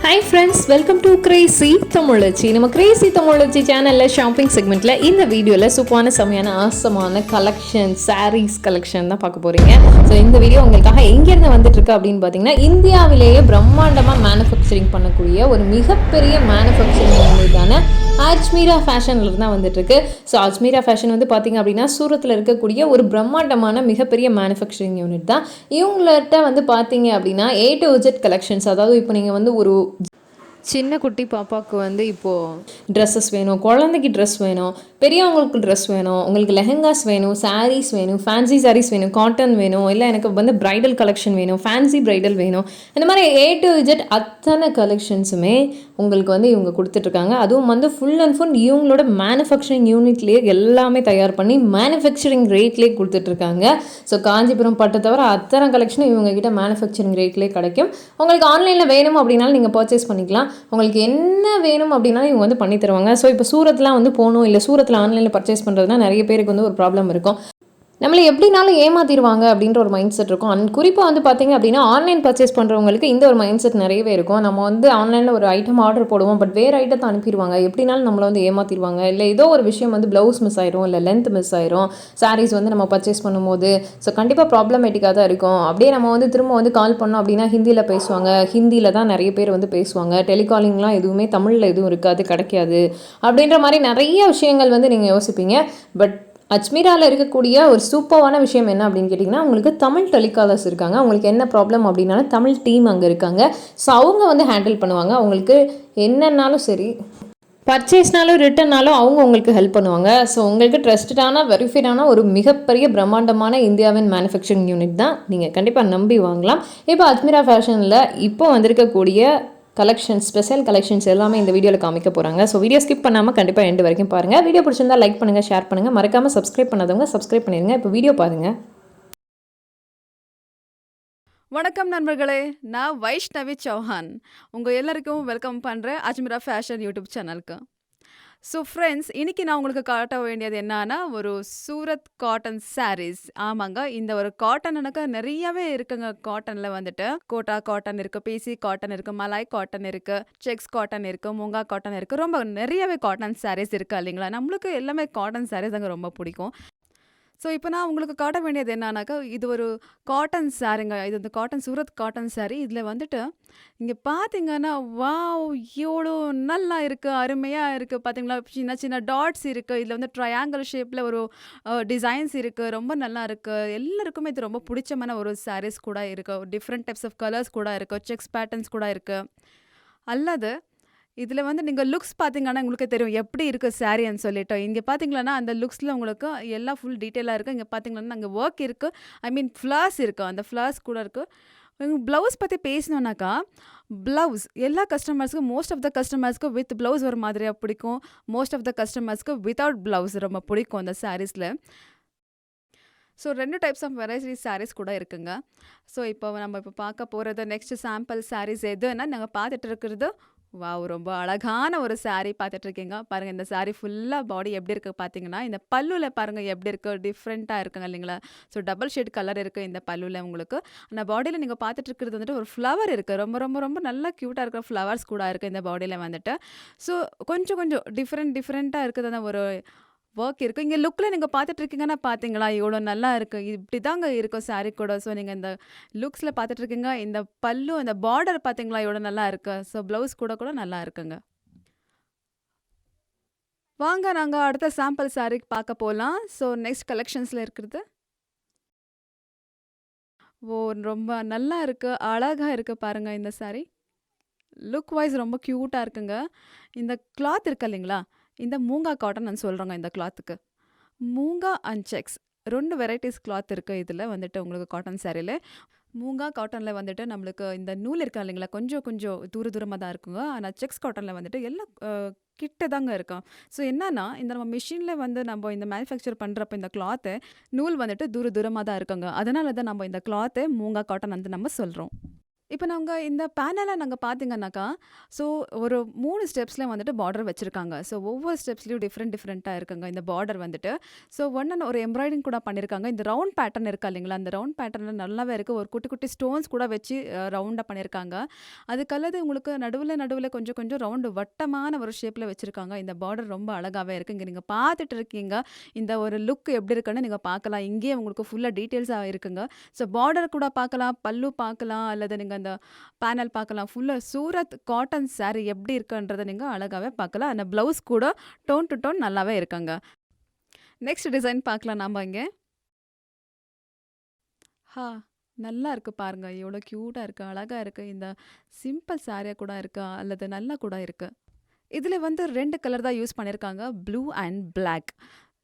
Hi friends welcome to crazy தமிழச்சி நம்ம Crazy தமிழச்சி சேனலில் shopping செக்மெண்ட்டில் இந்த வீடியோவில் சூப்பரான செமையான ஆசமான கலெக்ஷன் சாரீஸ் கலெக்ஷன் தான் பார்க்க போகிறீங்க ஸோ இந்த வீடியோ உங்களுக்காக எங்கேருந்து வந்துட்டுருக்கு அப்படின்னு பார்த்தீங்கன்னா இந்தியாவிலேயே பிரம்மாண்டமாக மேனுஃபேக்சரிங் பண்ணக்கூடிய ஒரு மிகப்பெரிய மேனுஃபேக்சரிங் அஜ்மீரா ஃபேஷனில் தான் வந்துட்டுருக்கு. ஸோ அஜ்மீரா ஃபேஷன் வந்து பார்த்திங்க அப்படின்னா சூரத்தில் இருக்கக்கூடிய ஒரு பிரம்மாண்டமான மிகப்பெரிய மேனுஃபேக்சரிங் யூனிட் தான். இவங்கள்ட்ட வந்து பார்த்தீங்க அப்படின்னா ஏ டு ஜெட் கலெக்ஷன்ஸ் அதாவது இப்போ நீங்கள் வந்து ஒரு சின்ன குட்டி பாப்பாவுக்கு வந்து இப்போது ட்ரெஸ்ஸஸ் வேணும் குழந்தைக்கு ட்ரெஸ் வேணும் பெரியவங்களுக்கு ட்ரெஸ் வேணும் உங்களுக்கு லெஹெங்காஸ் வேணும் சாரீஸ் வேணும் ஃபேன்சி சாரீஸ் வேணும் காட்டன் வேணும் இல்லை எனக்கு வந்து ப்ரைடல் கலெக்ஷன் வேணும் ஃபேன்சி ப்ரைடல் வேணும். இந்த மாதிரி ஏ டு ஜெட் அத்தனை கலெக்ஷன்ஸுமே உங்களுக்கு வந்து இவங்க கொடுத்துட்ருக்காங்க. அதுவும் வந்து ஃபுல் அண்ட் ஃபுல் இவங்களோட மேனுஃபேக்சரிங் யூனிட்லேயே எல்லாமே தயார் பண்ணி மேனுஃபேக்சரிங் ரேட்லேயே கொடுத்துட்ருக்காங்க. ஸோ காஞ்சிபுரம் பட்டு தவிர அத்தனை கலெக்ஷனும் இவங்ககிட்ட மேனுஃபேக்சரிங் ரேட்லேயே கிடைக்கும். உங்களுக்கு ஆன்லைனில் வேணும் அப்படின்னாலும் நீங்கள் பர்ச்சேஸ் பண்ணிக்கலாம். உங்களுக்கு என்ன வேணும் அப்படின்னா இவங்க வந்து பண்ணி தருவாங்க. ஸோ இப்போ சூரத்லாம் வந்து போகணும் இல்லை சூரத்தில் ஆன்லைனில் பர்ச்சேஸ் பண்ணுறதுனா நிறைய பேருக்கு வந்து ஒரு ப்ராப்ளம் இருக்கும். நம்மளை எப்படினாலும் ஏமாத்திடுவாங்க அப்படின்ற ஒரு மைண்ட் செட் இருக்கும். அண்ட் குறிப்பாக வந்து பார்த்தீங்க அப்படின்னா ஆன்லைன் பர்ச்சேஸ் பண்ணுறவங்களுக்கு இந்த ஒரு மைண்ட் செட் நிறையவே இருக்கும். நம்ம வந்து ஆன்லைனில் ஒரு ஐட்டம் ஆர்டர் போடுவோம் பட் வேறு ஐட்டத்தை அனுப்பிடுவாங்க. எப்படினாலும் நம்மளை வந்து ஏமாத்திடுவாங்க. இல்லை ஏதோ ஒரு விஷயம் வந்து ப்ளவுஸ் மிஸ் ஆயிரும் இல்லை லென்த் மிஸ் ஆயிரும். சாரீஸ் வந்து நம்ம பர்ச்சேஸ் பண்ணும்போது ஸோ கண்டிப்பாக ப்ராப்ளமேட்டிக்காக தான் இருக்கும். அப்படியே நம்ம வந்து திரும்ப வந்து கால் பண்ணோம் அப்படின்னா ஹிந்தியில் பேசுவாங்க. ஹிந்தியில் தான் நிறைய பேர் வந்து பேசுவாங்க. டெலிகாலிங்லாம் எதுவுமே தமிழில் எதுவும் இருக்காது கிடைக்காது. அப்படின்ற மாதிரி நிறைய விஷயங்கள் வந்து நீங்கள் யோசிப்பீங்க. பட் அஜ்மீராவில் இருக்கக்கூடிய ஒரு சூப்பரான விஷயம் என்ன அப்படின்னு கேட்டிங்கன்னா உங்களுக்கு தமிழ் டெலிகாலர்ஸ் இருக்காங்க. உங்களுக்கு என்ன ப்ராப்ளம் அப்படின்னாலும் தமிழ் டீம் அங்கே இருக்காங்க. ஸோ அவங்க வந்து ஹேண்டில் பண்ணுவாங்க. அவங்களுக்கு என்னன்னாலும் சரி பர்ச்சேஸ்னாலும் ரிட்டர்னாலும் அவங்க உங்களுக்கு ஹெல்ப் பண்ணுவாங்க. ஸோ உங்களுக்கு ட்ரஸ்டடான வெரிஃபைடான ஒரு மிகப்பெரிய பிரம்மாண்டமான இந்தியாவின் மேனுஃபேக்சரிங் யூனிட் தான் நீங்கள் கண்டிப்பாக நம்பி வாங்கலாம். இப்போ அஜ்மீரா ஃபேஷனில் இப்போ வந்திருக்கக்கூடிய கலெக்ஷன்ஸ் ஸ்பெஷல் கலெக்ஷன்ஸ் எல்லாமே இந்த வீடியோவில் காமிக்க போகிறாங்க ஸோ வீடியோ ஸ்கிப் பண்ணாமல் கண்டிப்பாக எண்டு வரைக்கும் பாருங்கள் வீடியோ பிடிச்சிருந்தா லைக் பண்ணுங்கள் ஷேர் பண்ணுங்கள் மறக்காமல் சப்ஸ்கிரைப் பண்ணாதவங்க சப்ஸ்கிரைப் பண்ணிடுங்க இப்போ வீடியோ பாருங்கள் வணக்கம் நண்பர்களே நான் வைஷ்ணவி சௌஹான். உங்கள் எல்லாருக்கும் வெல்கம் பண்ணுறேன் அஜ்மிரா ஃபேஷன் யூடியூப் சேனலுக்கு ஸோ ஃப்ரெண்ட்ஸ் இன்னைக்கு நான் உங்களுக்கு காட்ட வேண்டியது என்னன்னா ஒரு சூரத் காட்டன் சாரீஸ் ஆமாங்க இந்த ஒரு காட்டனுக்கு நிறையவே இருக்குங்க. காட்டனில் வந்துட்டு கோட்டா காட்டன் இருக்குது பிசி காட்டன் இருக்குது மலாய் காட்டன் இருக்குது செக்ஸ் காட்டன் இருக்குது மூங்கா காட்டன் இருக்குது ரொம்ப நிறையவே காட்டன் சாரீஸ் இருக்குது இல்லைங்களா? நம்மளுக்கு எல்லாமே காட்டன் சாரீஸ் அங்கே ரொம்ப பிடிக்கும். ஸோ இப்போ நான் உங்களுக்கு காட்ட வேண்டியது என்னன்னாக்கா இது ஒரு காட்டன் சாரீங்க இது இந்த காட்டன் சூரத் காட்டன் சாரீ இதில் வந்துட்டு இங்கே பார்த்தீங்கன்னா வாவ் எவ்வளோ நல்லா இருக்குது அருமையாக இருக்குது பார்த்தீங்களா சின்ன சின்ன டாட்ஸ் இருக்குது இதில் வந்து ட்ரையாங்கிள் ஷேப்பில் ஒரு டிசைன்ஸ் இருக்குது ரொம்ப நல்லா இருக்குது எல்லாருக்குமே இது ரொம்ப பிடிச்சமான ஒரு சாரீஸ் கூட இருக்குது டிஃப்ரெண்ட் டைப்ஸ் ஆஃப் கலர்ஸ் கூட இருக்குது செக்ஸ் பேட்டர்ன்ஸ் கூட இருக்குது அல்லது இதில் வந்து நீங்கள் லுக்ஸ் பார்த்தீங்கன்னா உங்களுக்கு தெரியும் எப்படி இருக்குது சாரின்னு சொல்லிட்டு. இங்கே பார்த்தீங்களன்னா அந்த லுக்ஸில் உங்களுக்கு எல்லாம் ஃபுல் டீட்டெயிலாக இருக்குது இங்கே பார்த்தீங்கன்னா அங்கே ஒர்க் இருக்குது ஐ மீன் ஃப்ளார்ஸ் இருக்குது அந்த ஃப்ளார்ஸ் கூட இருக்குது ப்ளவுஸ் பற்றி பேசினோன்னாக்கா ப்ளவுஸ் எல்லா கஸ்டமர்ஸ்க்கும் மோஸ்ட் ஆஃப் த கஸ்டமர்ஸ்க்கு வித் ப்ளவுஸ் ஒரு மாதிரியாக பிடிக்கும். மோஸ்ட் ஆஃப் த கஸ்டமர்ஸ்க்கு வித்தவுட் ப்ளவுஸ் ரொம்ப பிடிக்கும் அந்த சாரீஸில் ஸோ ரெண்டு டைப்ஸ் ஆஃப் வெரைட்டி சாரீஸ் கூட இருக்குங்க. ஸோ இப்போ நம்ம இப்போ பார்க்க போகிறது நெக்ஸ்ட் சாம்பிள் சாரீஸ் எதுன்னா நாங்கள் பார்த்துட்டு இருக்கிறது வாவ்! ரொம்ப அழகான ஒரு saree பார்த்துட்டு இருக்கீங்க பாருங்கள் இந்த saree ஃபுல்லாக பாடி எப்படி இருக்குது பார்த்தீங்கன்னா இந்த பல்லுவில் பாருங்கள் எப்படி இருக்குது டிஃப்ரெண்ட்டாக இருக்குங்க இல்லைங்களா? ஸோ டபுள் ஷேட் கலர் இருக்குது இந்த பல்லுவில் உங்களுக்கு. அந்த பாடியில் நீங்கள் பார்த்துட்டு இருக்கிறது வந்துட்டு ஒரு ஃப்ளவர் இருக்குது ரொம்ப ரொம்ப ரொம்ப நல்லா க்யூட்டாக இருக்கிற ஃப்ளவர்ஸ் கூட இருக்குது இந்த பாடியில் வந்துட்டு. ஸோ கொஞ்சம் கொஞ்சம் டிஃப்ரெண்ட் டிஃப்ரெண்ட்டாக இருக்குது அந்த ஒரு ஒர்க் இருக்கும் இங்கே லுக்கில் நீங்கள் பார்த்துட்டு இருக்கீங்கன்னா பார்த்தீங்களா? எவ்வளோ நல்லா இருக்குது இப்படி தாங்க இருக்கும் சாரீ கூட. ஸோ நீங்கள் இந்த லுக்ஸில் பார்த்துட்டு இருக்கீங்க இந்த பல்லு அந்த பார்டர் பார்த்தீங்களா? எவ்வளோ நல்லா இருக்கு. ஸோ ப்ளவுஸ் கூட கூட நல்லா இருக்குங்க. வாங்க நாங்கள் அடுத்த சாம்பிள் saree பார்க்க போகலாம் ஸோ நெக்ஸ்ட் கலெக்ஷன்ஸில் இருக்கிறது. ஓ ரொம்ப நல்லா இருக்குது அழகாக இருக்குது பாருங்கள் இந்த சாரீ லுக் வைஸ் ரொம்ப க்யூட்டாக இருக்குங்க. இந்த கிளாத் இருக்கு இல்லைங்களா? இந்த மூங்கா காட்டன் நான் சொல்கிறேங்க இந்த கிளாத்துக்கு மூங்கா அண்ட் செக்ஸ் ரெண்டு வெரைட்டிஸ் கிளாத் இருக்குது இதில் வந்துட்டு உங்களுக்கு காட்டன் சேரீல மூங்கா காட்டனில் வந்துட்டு நம்மளுக்கு இந்த நூல் இருக்கா இல்லைங்களா? கொஞ்சம் கொஞ்சம் தூர தூரமாக தான் இருக்குங்க. ஆனால் செக்ஸ் காட்டனில் வந்துட்டு எல்லாம் கிட்ட தாங்க இருக்கும் ஸோ என்னன்னா இந்த நம்ம மிஷினில் வந்து நம்ம இந்த மேனுஃபேக்சர் பண்ணுறப்ப இந்த கிளாத்து நூல் வந்துட்டு தூர தூரமாக தான் இருக்குங்க. அதனால தான் நம்ம இந்த கிளாத்து மூங்கா காட்டன் வந்து நம்ம சொல்கிறோம் இப்போ நாங்க இந்த பேனல நாங்க பார்த்தீங்கன்னாக்கா, ஸோ ஒரு 3 ஸ்டெப்ஸ்ல வந்துட்டு பார்டர் வச்சிருக்காங்க. ஸோ ஒவ்வொரு ஸ்டெப்ஸ்லயும் டிஃப்ரெண்ட் டிஃப்ரெண்ட்டாக இருக்குங்க இந்த பார்டர் வந்துட்டு. ஸோ ஒண்ணு ஒரு எம்ப்ராய்டிங் கூட பண்ணியிருக்காங்க. இந்த ரவுண்ட் பேட்டர்ன் இருக்கா இல்லைங்களா? அந்த ரவுண்ட் பேட்டர்ன்ல நல்லாவே இருக்கு. ஒரு குட்டி குட்டி ஸ்டோன்ஸ் கூட வச்சு அ ரவுண்டா பண்ணியிருக்காங்க. அதுக்கு அல்லது உங்களுக்கு நடுவுல நடுவுல கொஞ்சம் கொஞ்சம் ரவுண்டு வட்டமான ஒரு ஷேப்ல வச்சிருக்காங்க. இந்த பார்டர் ரொம்ப அழகாவே இருக்கு. இங்க நீங்க பார்த்துட்டு இருக்கீங்க. இந்த ஒரு லுக் எப்படி இருக்குன்னு நீங்க பார்க்கலாம். இங்கேயே உங்களுக்கு ஃபுல்லா டீட்டெயில்ஸா இருக்குங்க. ஸோ பார்டர் கூட பார்க்கலாம், பல்லு பார்க்கலாம், அல்லது நீங்க அந்த பேனல் பார்க்கலாம். ஃபுல்லாக சூரத் காட்டன் சாரி எப்படி இருக்குன்றத நீங்கள் அழகாகவே பார்க்கலாம். அந்த ப்ளவுஸ் கூட டோன் டு டோன் நல்லாவே இருக்குங்க. நெக்ஸ்ட் டிசைன் பார்க்கலாம் நாம் இங்கே ஹா! நல்லா இருக்கு பாருங்க. எவ்வளோ க்யூட்டாக இருக்கு. அழகாக இருக்கு. இந்த சிம்பிள் சாரியாக கூட இருக்கா, அல்லது நல்லா கூட இருக்கு. இதில் வந்து ரெண்டு கலர் தான் யூஸ் பண்ணியிருக்காங்க. Blue and black.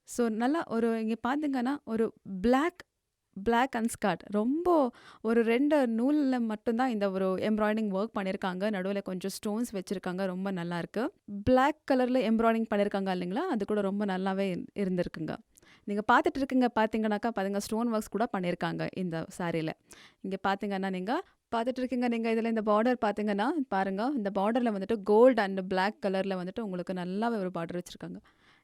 ஸோ நல்லா ஒரு இங்கே பார்த்தீங்கன்னா, ஒரு பிளாக் பிளாக் அண்ட் ஸ்காட் ரொம்ப ஒரு ரெண்டு நூலில் மட்டும்தான் இந்த ஒரு எம்ப்ராய்டிங் ஒர்க் பண்ணியிருக்காங்க. நடுவில் கொஞ்சம் ஸ்டோன்ஸ் வச்சுருக்காங்க ரொம்ப நல்லா இருக்கு. பிளாக் கலரில் எம்ப்ராய்டிங் பண்ணியிருக்காங்க இல்லைங்களா? அது கூட ரொம்ப நல்லாவே இருந்திருக்குங்க. நீங்கள் பார்த்துட்டு இருக்கீங்க பார்த்தீங்கன்னாக்கா, பாருங்கள் ஸ்டோன் ஒர்க்ஸ் கூட பண்ணியிருக்காங்க இந்த சாரியில் இங்கே பார்த்தீங்கன்னா நீங்கள் பார்த்துட்டு இருக்கீங்க நீங்கள் இதில் இந்த பார்டர் பார்த்தீங்கன்னா, பாருங்கள் இந்த பார்டரில் வந்துட்டு கோல்டு அண்ட் பிளாக் கலரில் வந்துட்டு உங்களுக்கு நல்லாவே ஒரு பார்டர் வச்சுருக்காங்க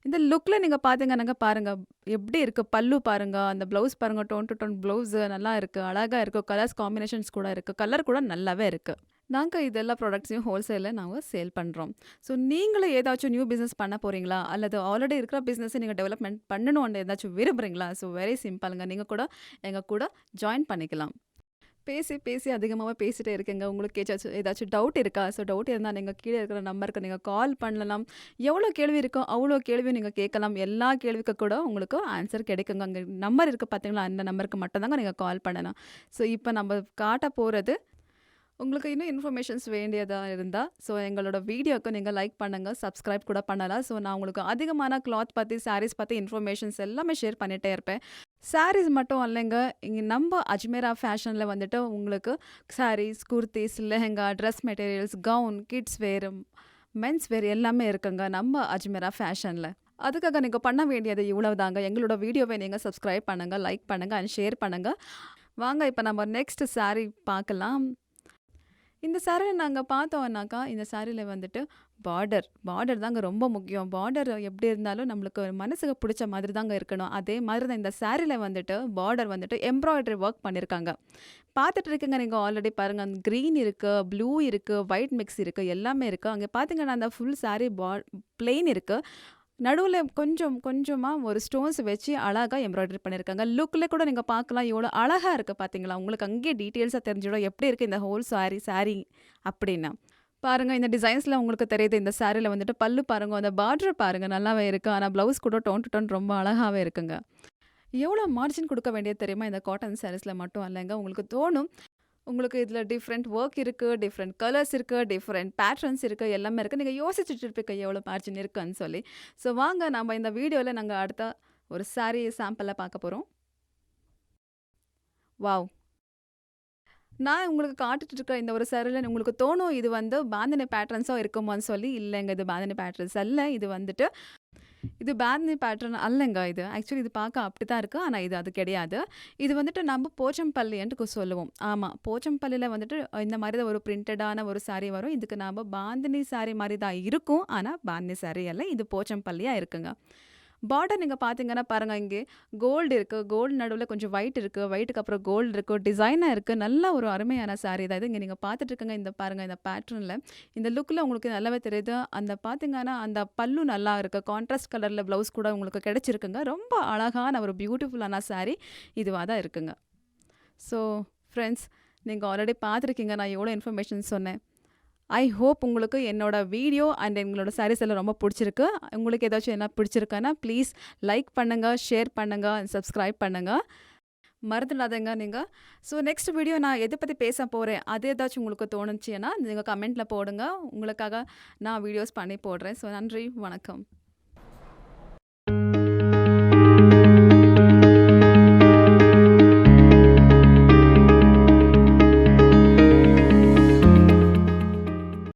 இந்த லுக்ல நீங்க பார்த்தீங்கன்னாங்க பாருங்க, எப்படி இருக்கு பல்லு பாருங்க, அந்த ப்ளவுஸ் பாருங்க டோன் டு டோன் ப்ளவுஸ் நல்லா இருக்கு. அழகா இருக்குது கலர்ஸ் காம்பினேஷன்ஸ் கூட இருக்கு. கலர் கூட நல்லாவே இருக்கு. நாங்க இதெல்லாம் ப்ராடக்ட்ஸையும் ஹோல்சேல்ல நாங்க சேல் பண்றோம். ஸோ நீங்களும் ஏதாச்சும் நியூ பிசினஸ் பண்ண போறீங்களா? அல்லது ஆல்ரெடி இருக்கிற பிஸ்னஸை நீங்க டெவலப்மெண்ட் பண்ணணும்னு ஏதாச்சும் விரும்புறீங்களா? ஸோ வெரி சிம்பிளுங்க நீங்க கூட எங்க கூட ஜாயின் பண்ணிக்கலாம். பேசி பேசி அதிகமாக பேசிகிட்டே இருக்கேங்க. உங்களுக்கு ஏதாச்சும் ஏதாச்சும் டவுட் இருக்கா? ஸோ டவுட் இருந்தால் நீங்கள் கீழே இருக்கிற நம்பருக்கு நீங்கள் கால் பண்ணலாம். எவ்வளோ கேள்வி இருக்கோ, அவ்வளோ கேள்வியும் நீங்கள் கேட்கலாம். எல்லா கேள்விக்கு கூட உங்களுக்கு ஆன்சர் கிடைக்குங்க. அங்கே நம்பர் இருக்குது பார்த்தீங்களா? அந்த நம்பருக்கு மட்டும்தாங்க நீங்கள் கால் பண்ணலாம் ஸோ இப்போ நம்ம காட்ட போகிறது உங்களுக்கு இன்னும் இன்ஃபர்மேஷன்ஸ் வேண்டியதாக இருந்தால் ஸோ எங்களோட வீடியோக்கு நீங்கள் லைக் பண்ணுங்க. சப்ஸ்கிரைப் கூட பண்ணலாம். ஸோ நான் உங்களுக்கு அதிகமான கிளாத் பற்றி சாரீஸ் பற்றி இன்ஃபர்மேஷன்ஸ் எல்லாமே ஷேர் பண்ணிகிட்டே இருப்பேன். சாரீஸ் மட்டும் இல்லைங்க. இங்கே நம்ம அஜ்மீரா ஃபேஷனில் வந்துட்டு உங்களுக்கு saris, kurtis, lehenga, dress materials, gown, kids wear, men's wear எல்லாமே இருக்குங்க. நம்ம அஜ்மீரா ஃபேஷனில் அதுக்காக நீங்கள் பண்ண வேண்டியது இவ்வளவுதாங்க. எங்களோட வீடியோவை நீங்கள் சப்ஸ்கிரைப் பண்ணுங்க, லைக் பண்ணுங்கள் அண்ட் ஷேர் பண்ணுங்கள் வாங்க இப்போ நம்ம நெக்ஸ்ட் சாரி பார்க்கலாம். இந்த சாரில நாங்கள் பார்த்தோம்னாக்கா, இந்த சாரியில் வந்துட்டு பார்டர் பார்டர் தாங்க ரொம்ப முக்கியம். பார்டர் எப்படி இருந்தாலும் நம்மளுக்கு மனசுக்கு பிடிச்ச மாதிரி தாங்க இருக்கணும். அதே மாதிரி தான் இந்த சாரில வந்துட்டு பார்டர் வந்துட்டு எம்ப்ராய்டரி ஒர்க் பண்ணியிருக்காங்க. பார்த்துட்டு இருக்குங்க நீங்கள் ஆல்ரெடி பாருங்க. க்ரீன் இருக்குது ப்ளூ இருக்குது ஒயிட் மிக்ஸ் இருக்குது எல்லாமே இருக்குது அங்கே பார்த்தீங்கன்னா, அந்த ஃபுல் சாரீ பா பிளெயின் இருக்குது நடுவில் கொஞ்சம் கொஞ்சமாக ஒரு ஸ்டோன்ஸ் வச்சு அழகா எம்ப்ராய்டரி பண்ணியிருக்காங்க. லுக்கில் கூட நீங்கள் பார்க்கலாம். எவ்வளோ அழகாக இருக்குது பார்த்தீங்களா? உங்களுக்கு அங்கேயே டீட்டெயில்ஸாக தெரிஞ்சிடும். எப்படி இருக்குது இந்த ஹோல் சாரி சாரி அப்படின்னா பாருங்கள் இந்த டிசைன்ஸில் உங்களுக்கு தெரியுது. இந்த சாரியில் வந்துட்டு பல்லு பாருங்க, அந்த பார்டர் பாருங்கள் நல்லாவே இருக்குது ஆனால் ப்ளவுஸ் கூட டோன் டூ டோன் ரொம்ப அழகாகவே இருக்குங்க. எவ்வளோ மார்ஜின் கொடுக்க வேண்டியது தெரியுமா? இந்த காட்டன் சாரீஸில் மட்டும் இல்லைங்க. உங்களுக்கு தோணும். உங்களுக்கு இதில் டிஃப்ரெண்ட் ஒர்க் இருக்குது டிஃப்ரெண்ட் கலர்ஸ் இருக்குது டிஃப்ரெண்ட் பேட்டர்ன்ஸ் இருக்குது எல்லாமே இருக்குது நீங்கள் யோசிச்சுட்டு இருப்பீங்க எவ்வளோ மார்ஜின் இருக்குன்னு சொல்லி. ஸோ வாங்க நம்ம இந்த வீடியோவில் நாங்கள் அடுத்த ஒரு சாரீ சாம்பிளில் பார்க்க போகிறோம் வாவ்! நான் உங்களுக்கு காட்டுட்டு இருக்க இந்த ஒரு சாரில உங்களுக்கு தோணும் இது வந்து பாந்தனை பேட்டர்ன்ஸாக இருக்குமான்னு சொல்லி. இல்லைங்க. இது பாந்தனை பேட்டர்ன்ஸ் அல்ல. இது வந்துட்டு இது பாந்தினி பேட்டர்ன் அல்லங்க இது. ஆக்சுவலி இது பார்க்க அப்படித்தான் இருக்கு. ஆனா இது அது கிடையாது. இது வந்துட்டு நம்ம போச்சம்பள்ளின்ட்டு சொல்லுவோம். ஆமா. போச்சம்பள்ளில வந்துட்டு இந்த மாதிரி தான் ஒரு பிரிண்டடான ஒரு சாரி வரும். இதுக்கு நாம பாந்தினி சாரி மாதிரி தான் இருக்கும். ஆனா பாந்தினி சாரி அல்ல. இது போச்சம்பள்ளியா இருக்குங்க. பார்டர் நீங்கள் பார்த்தீங்கன்னா பாருங்கள் இங்கே கோல்டு இருக்குது கோல்டு நடுவில் கொஞ்சம் ஒயிட் இருக்குது ஒயிட்டுக்கு அப்புறம் கோல்டு இருக்குது டிசைனாக இருக்குது நல்ல ஒரு அருமையான சாரீ தான் இது. இங்கே நீங்கள் பார்த்துட்டு இருக்கீங்க இந்த பாருங்கள் இந்த பேட்டர்னில் இந்த லுக்கில் உங்களுக்கு நல்லாவே தெரியுது. அந்த பார்த்தீங்கன்னா, அந்த பல்லு நல்லா இருக்குது கான்ட்ராஸ்ட் கலரில் ப்ளவுஸ் கூட உங்களுக்கு கிடச்சிருக்குங்க ரொம்ப அழகான ஒரு பியூட்டிஃபுல்லான சாரீ இதுவாக தான் இருக்குங்க. ஸோ ஃப்ரெண்ட்ஸ் நீங்கள் ஆல்ரெடி பார்த்துருக்கீங்க. நான் எவ்வளோ இன்ஃபர்மேஷன் சொன்னேன். ஐ ஹோப் உங்களுக்கு என்னோட வீடியோ அண்ட் எங்களோட சாரீஸ் எல்லாம் ரொம்ப பிடிச்சிருக்கு. உங்களுக்கு ஏதாச்சும் என்ன பிடிச்சிருக்குன்னா ப்ளீஸ் லைக் பண்ணுங்க, ஷேர் பண்ணுங்கள் அண்ட் சப்ஸ்கிரைப் பண்ணுங்கள் மறந்துடாதங்க நீங்கள் ஸோ நெக்ஸ்ட் வீடியோ நான் எதை பற்றி பேச போகிறேன் அது ஏதாச்சும் உங்களுக்கு தோணுச்சுன்னா, நீங்கள் கமெண்ட்டில் போடுங்க. உங்களுக்காக நான் வீடியோஸ் பண்ணி போடுறேன். ஸோ நன்றி, வணக்கம்.